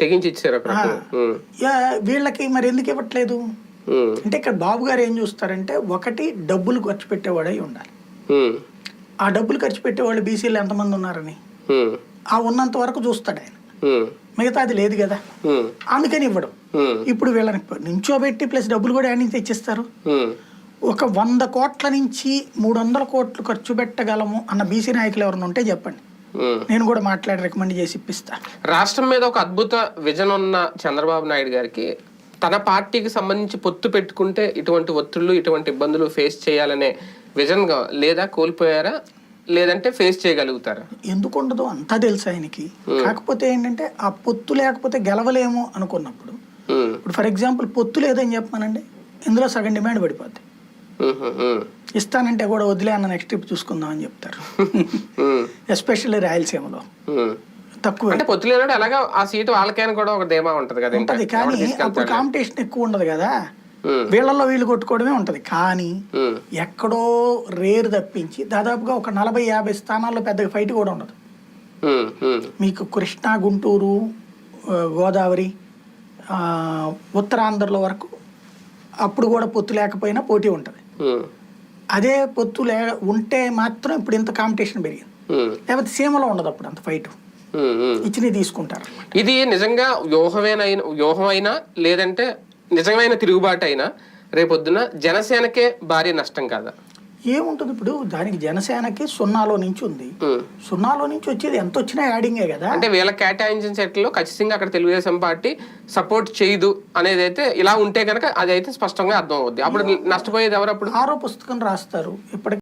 తెగించి ఇచ్చారు వీళ్ళకి మరి ఎందుకు ఇవ్వట్లేదు? అంటే ఇక్కడ బాబు గారు ఏం చూస్తారంటే ఒకటి డబ్బులు ఖర్చు పెట్టేవాడై ఉండాలి. ఆ డబ్బులు ఖర్చు పెట్టేవాళ్ళు బీసీలు ఎంతమంది ఉన్నారని? ఆ ఉన్నంత వరకు చూస్తాడు ఆయన. మిగతా అది లేదు కదా? అందుకని ఇవ్వడం. ఇప్పుడు వీళ్ళని నించోబెట్టి ప్లస్ డబ్బులు కూడా నుంచి తెచ్చిస్తారు. ఒక వంద కోట్ల నుంచి మూడు వందల కోట్లు ఖర్చు పెట్టగలము అన్న బీసీ నాయకులు ఎవరైనా ఉంటే చెప్పండి. నేను కూడా మాట్లాడి రికమెండ్ చేసి ఇప్పిస్తా. రాష్ట్రం మీద ఒక అద్భుత విజన్ ఉన్న చంద్రబాబు నాయుడు గారికి తన పార్టీకి సంబంధించి పొత్తు పెట్టుకుంటే ఇటువంటి ఒత్తిళ్ళు ఇటువంటి ఇబ్బందులు ఫేస్ చేయాలనే విజన్ లేదా కోల్పోయారా? లేదంటే ఫేస్ చేయగలుగుతారా? ఎందుకు ఉండదు? అంతా తెలుసు ఆయనకి. కాకపోతే ఏంటంటే ఆ పొత్తు లేకపోతే గెలవలేము అనుకున్నప్పుడు. ఇప్పుడు ఫర్ ఎగ్జాంపుల్ పొత్తు లేదని చెప్పానండి ఇందులో సగం డిమాండ్ పడిపోద్ది. ఇస్తానంటే కూడా వదిలే అన్న నెక్స్ట్ ట్రిప్ చూసుకుందాం అని చెప్తారు. ఎస్పెషల్లీ రాయలసీమలో. తక్కువ. అంటే ఎలాగా ఆ సీటు వాళ్ళకైనా కూడా ఒక ధీమా ఉంటది కదా ఉంటది కానీ అప్పుడు కాంపిటీషన్ ఎక్కువ ఉండదు కదా. వీళ్ళల్లో వీళ్ళు కొట్టుకోవడమే ఉంటది. కానీ ఎక్కడో రేరు తప్పించి దాదాపుగా ఒక నలభై యాభై స్థానాల్లో పెద్దగా ఫైట్ కూడా ఉండదు. మీకు కృష్ణా గుంటూరు గోదావరి ఉత్తరాంధ్రలో వరకు అప్పుడు కూడా పొత్తు లేకపోయినా పోటీ ఉంటుంది. అదే పొత్తు లే ఉంటే మాత్రం ఇప్పుడు ఇంత కాంపిటీషన్ పెరిగింది. లేకపోతే సీమలో ఉండదు అప్పుడు అంత ఫైట్. ఇచ్చినవి తీసుకుంటారు. ఇది నిజంగా వ్యూహమేనైనా వ్యూహం అయినా లేదంటే నిజమైన తిరుగుబాటు అయినా రేపొద్దున జనసేనకే భారీ నష్టం కాదా? ఏముంటుంది ఇప్పుడు? దానికి జనసేనకి సున్నాలో నుంచి ఉంది. సున్నాలో నుంచి వచ్చేది ఎంత వచ్చినా యాడింగే కదా? అంటే వీళ్ళ కేటాయించిన సెట్లో ఖచ్చితంగా అక్కడ తెలుగుదేశం పార్టీ సపోర్ట్ చేయదు అనేది అయితే ఇలా ఉంటే కనుక అది అయితే స్పష్టంగా అర్థం అవుద్ది అప్పుడు నష్టపోయేది ఎవరు అప్పుడు? ఆరో పుస్తకం రాస్తారు. ఇప్పటికి